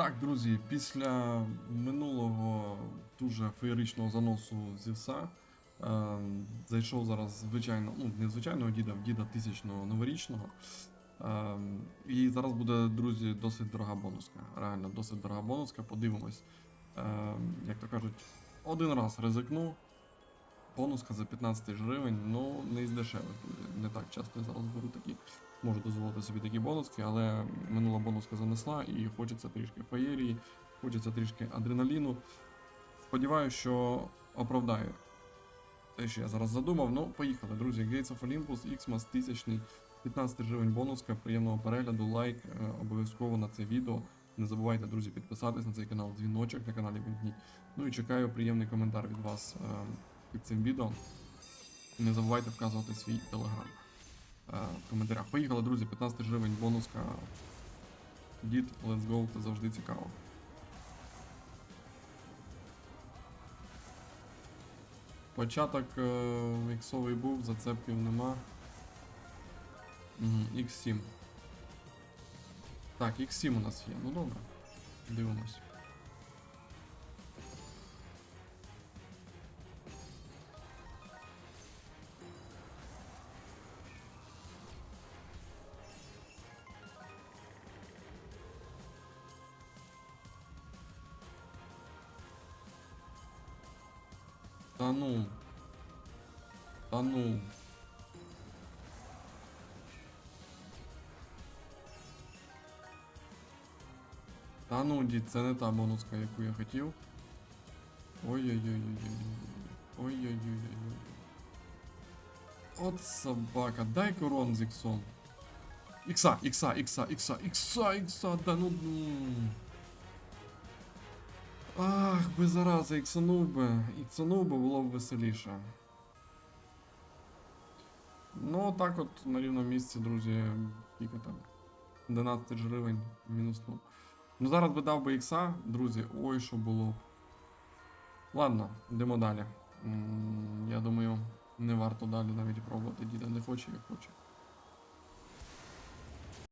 Так, друзі, після минулого дуже феєричного заносу зівса е, зайшов зараз звичайно, ну не звичайного діда, діда тисячного новорічного. Е, і зараз буде, друзі, досить дорога бонуска. Реально, досить дорога бонуска. Подивимось. Е, як то кажуть, один раз ризикну. Бонуска за 15 гривень, ну не із дешевих, друзі. Не так часто я зараз беру такі можу дозволити собі такі бонуски, але минула бонуска занесла і хочеться трішки феєрії, хочеться трішки адреналіну. Сподіваюся, що оправдаю те, що я зараз задумав. Ну, поїхали, друзі. Gates of Olympus, Xmas 1000, 15 гривень бонуска, приємного перегляду, лайк е, обов'язково на це відео. Не забувайте, друзі, підписатись на цей канал, дзвіночок на каналі вімкніть. Ну і чекаю приємний коментар від вас е, під цим відео. Не забувайте вказувати свій телеграм в коментарях. Поїхали, друзі, 15 гривень бонуска. Дід, let's go, це завжди цікаво. Початок е, іксовий був, зацепків нема. Угу, X7. Так, X7 у нас є. Ну добре. Дивимось. Та ну. Та ну. Та ну, дід, це не та бонуска, яку я хотів. Ой-ой-ой-ой-ой. Ой-ой-ой-ой. От собака, дай корон з іксом. Ікса, ікса, ікса, ікса, ікса, ікса, да ну. М. Ах, би зараза, іксанув би. Іксанув би було б веселіше. Ну, так от на рівному місці, друзі, скільки там. 11 тисяч гривень мінуснув. Ну зараз би дав би ікса, друзі, ой, що було. Ладно, йдемо далі. М, Я думаю, не варто далі навіть пробувати. Діда не хоче, як хоче.